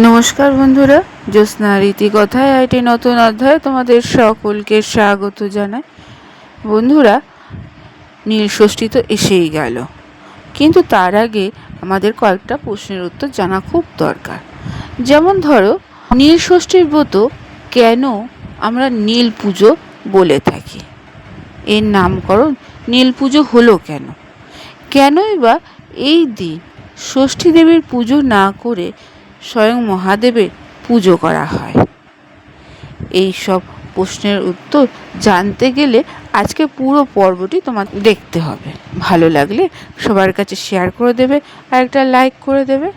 নমস্কার বন্ধুরা, জ্যোৎস্না রীতিকথায় একটি নতুন অধ্যায় তোমাদের সকলকে স্বাগত জানাই। বন্ধুরা, নীল ষষ্ঠী তো এসেই গেল। কিন্তু তার আগে আমাদের কয়েকটা প্রশ্নের উত্তর জানা খুব দরকার। যেমন ধরো, নীল ষষ্ঠীর ব্রত কেন আমরা নীল পুজো বলে থাকি? এর নামকরণ নীল পুজো হলো কেন? কেনই বা এই দিন ষষ্ঠী দেবীর পুজো না করে স্বয়ং মহাদেবের পুজো করা হয়। এই সব প্রশ্নের উত্তর জানতে গেলে আজকে পুরো পর্বটি তোমার দেখতে হবে। ভালো লাগলে সবার কাছে শেয়ার করে দেবে, আর একটা লাইক করে দেবে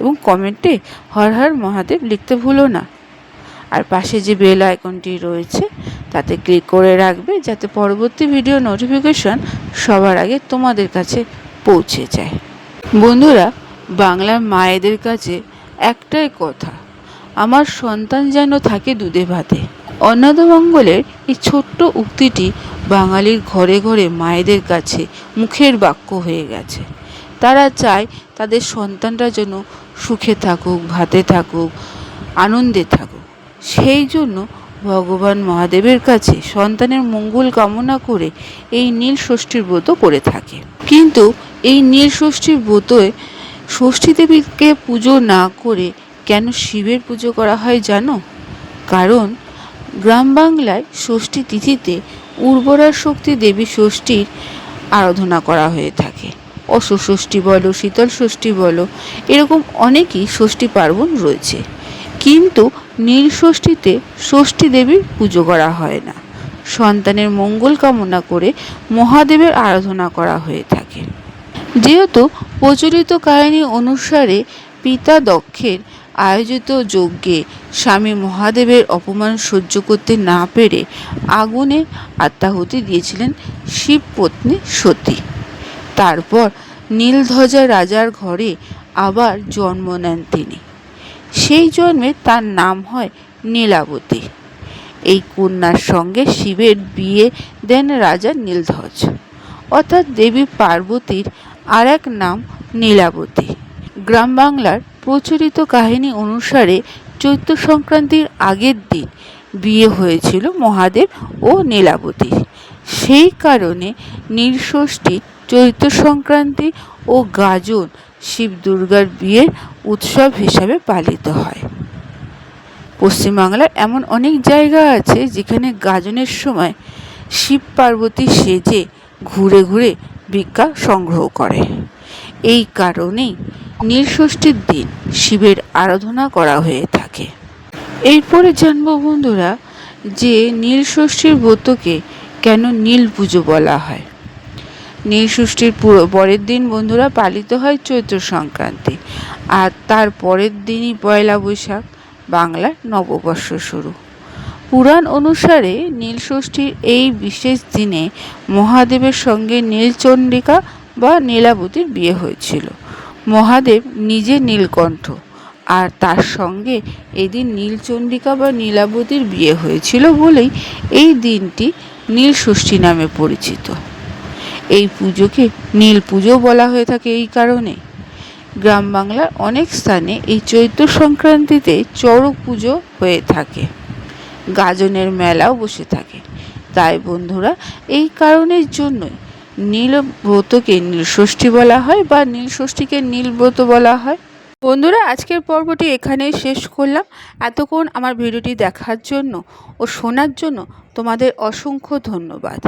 এবং কমেন্টে হর হর মহাদেব লিখতে ভুলো না। আর পাশে যে বেল আইকনটি রয়েছে, তাতে ক্লিক করে রাখবে যাতে পরবর্তী ভিডিও নোটিফিকেশন সবার আগে তোমাদের কাছে পৌঁছে যায়। বন্ধুরা, বাংলার মায়েদের কাছে একটাই কথা, আমার সন্তান যেন থাকে দুধে ভাতে। অন্নদামঙ্গলের এই ছোট্ট উক্তিটি বাঙালির ঘরে ঘরে মায়েদের কাছে মুখের বাক্য হয়ে গেছে। তারা চায় তাদের সন্তানরা যেন সুখে থাকুক, ভাতে থাকুক, আনন্দে থাকুক। সেই জন্য ভগবান মহাদেবের কাছে সন্তানের মঙ্গল কামনা করে এই নীল ষষ্ঠীর ব্রত করে থাকে। কিন্তু এই নীল ষষ্ঠীর ব্রতয় ষষ্ঠী দেবীকে পুজো না করে কেন শিবের পুজো করা হয় জানো? কারণ গ্রাম বাংলায় ষষ্ঠী তিথিতে উর্বরা শক্তি দেবী ষষ্ঠীর আরাধনা করা হয়ে থাকে। অশ্বষষ্ঠী বলো, শীতল ষষ্ঠী বলো, এরকম অনেকই ষষ্ঠী পার্বণ রয়েছে। কিন্তু নীল ষষ্ঠীতে ষষ্ঠী দেবীর পুজো করা হয় না। সন্তানের মঙ্গল কামনা করে মহাদেবের আরাধনা করা হয়ে থাকে। যেহেতু প্রচলিত কাহিনী অনুসারে পিতা দক্ষের আয়োজিত যজ্ঞে স্বামী মহাদেবের অপমান সহ্য করতে না পেরে আগুনে আত্মাহুতি দিয়েছিলেন শিব পত্নী সতী। তারপর নীলধ্বজা রাজার ঘরে আবার জন্ম নেন তিনি। সেই জন্মে তার নাম হয় নীলাবতী। এই কন্যার সঙ্গে শিবের বিয়ে দেন রাজা নীলধ্বজ। অর্থাৎ দেবী পার্বতীর আর এক নাম নীলাবতী। গ্রাম বাংলার প্রচলিত কাহিনী অনুসারে চৈত্র সংক্রান্তির আগের দিন বিয়ে হয়েছিল মহাদেব ও নীলাবতীর সেই কারণে নীলষষ্ঠী চৈত্র সংক্রান্তি ও গাজন শিব দুর্গার বিয়ের উৎসব হিসাবে পালিত হয়। পশ্চিমবাংলার এমন অনেক জায়গা আছে যেখানে গাজনের সময় শিব পার্বতী সেজে ঘুরে ঘুরে ভিক্ষা সংগ্রহ করে। এই কারণেই নীলষষ্ঠীর দিন শিবের আরাধনা করা হয়ে থাকে। এরপরে জানব বন্ধুরা যে নীলষষ্ঠীর ব্রতকে কেন নীল পুজো বলা হয়। নীলষষ্ঠীর পরের দিন বন্ধুরা পালিত হয় চৈত্র সংক্রান্তি আর তার পরের দিনই পয়লা বৈশাখ বাংলার নববর্ষ শুরু। পুরাণ অনুসারে নীলষষ্ঠীর এই বিশেষ দিনে মহাদেবের সঙ্গে নীলচণ্ডিকা বা নীলাবতীর বিয়ে হয়েছিল। মহাদেব নিজে নীলকণ্ঠ, আর তার সঙ্গে এদিন নীলচণ্ডিকা বা নীলাবতীর বিয়ে হয়েছিল বলেই এই দিনটি নীল ষষ্ঠী নামে পরিচিত। এই পুজোকে নীল পুজো বলা হয়ে থাকে এই কারণে। গ্রাম বাংলার অনেক স্থানে এই চৈত্র সংক্রান্তিতে চড়ক পুজো হয়ে থাকে। গাজনের মেলাও বসে থাকে। তাই বন্ধুরা, এই কারণের জন্যই নীলব্রতকে নীলষষ্ঠী বলা হয় বা নীলষষ্ঠীকে নীলব্রত বলা হয়। বন্ধুরা, আজকের পর্বটি এখানেই শেষ করলাম। এতক্ষণ আমার ভিডিওটি দেখার জন্য ও শোনার জন্য তোমাদের অসংখ্য ধন্যবাদ।